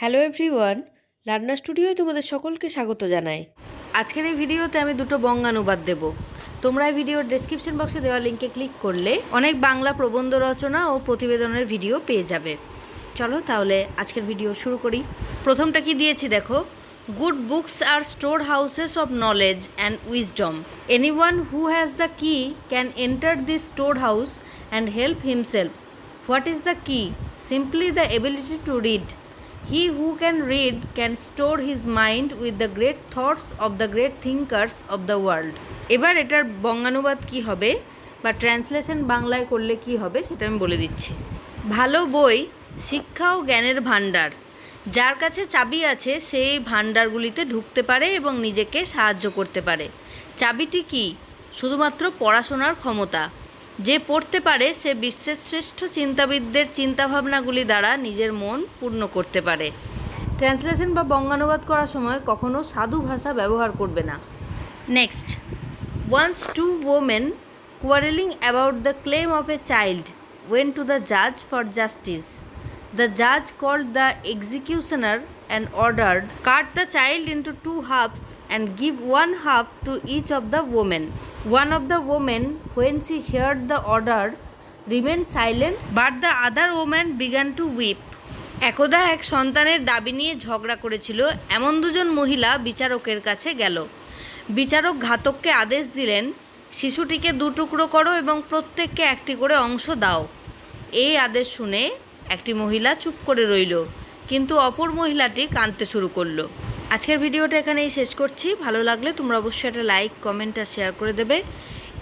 Hello everyone রান্না স্টুডিওয় তোমাদের সকলকে স্বাগত জানাই। আজকের এই ভিডিওতে আমি দুটো বঙ্গানুবাদ দেব। তোমরা এই ভিডিওর ডেসক্রিপশন বক্সে দেওয়া লিঙ্কে ক্লিক করলে অনেক বাংলা প্রবন্ধ রচনা ও প্রতিবেদনের ভিডিও পেয়ে যাবে। চলো তাহলে আজকের ভিডিও শুরু করি। প্রথমটা কি দিয়েছি দেখো? Good books R store houses of knowledge and wisdom any one who has the key can enter this store house and help himself what is the key simply the ability to read He who can read can store his mind with the great thoughts of the great thinkers of the world. এবার এটার বঙ্গানুবাদ কি হবে বা translation বাংলায় করলে কি হবে সেটা আমি বলে দিচ্ছি। ভালো বই, শিক্ষা ও জ্ঞানের ভাণ্ডার। যার কাছে চাবি আছে সেই ভাণ্ডারগুলিতে ঢুকতে পারে এবং নিজেকে সাহায্য করতে পারে। চাবিটি কি? শুধুমাত্র পড়াশোনার ক্ষমতা। যে পড়তে পারে সে বিশ্বের শ্রেষ্ঠ চিন্তাবিদদের চিন্তাভাবনাগুলি দ্বারা নিজের মন পূর্ণ করতে পারে। ট্রান্সলেশন বা বঙ্গানুবাদ করার সময় কখনো সাধু ভাষা ব্যবহার করবে না। Next once to women quarrelling about the claim of a child went to the জাজ ফর জাস্টিস দ্য জাজ called the এক্সিকিউশনার and ordered, cut the child into two halves and give one half to each of the women. One of the women, when she heard the order, remained silent, but the other woman began to weep. একদা এক সন্তানের দাবি নিয়ে ঝগড়া করেছিল এমন দুজন মহিলা বিচারকের কাছে গেল। বিচারক ঘাতককে আদেশ দিলেন শিশুটিকে দু টুকরো করো এবং প্রত্যেককে একটি করে অংশ দাও। এই আদেশ শুনে একটি মহিলা চুপ করে রইল কিন্তু অপর মহিলাটি কাঁদতে শুরু করল। আজকের ভিডিওটা এখানেই শেষ করছি। ভালো লাগলে তোমরা অবশ্যই একটা লাইক, কমেন্ট আর শেয়ার করে দেবে।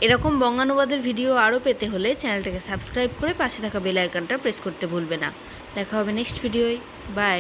এরকম বঙ্গানুবাদের ভিডিও আরও পেতে হলে চ্যানেলটাকে সাবস্ক্রাইব করে পাশে থাকা বেল আইকনটা প্রেস করতে ভুলবে না। দেখা হবে নেক্সট ভিডিওয়। বাই।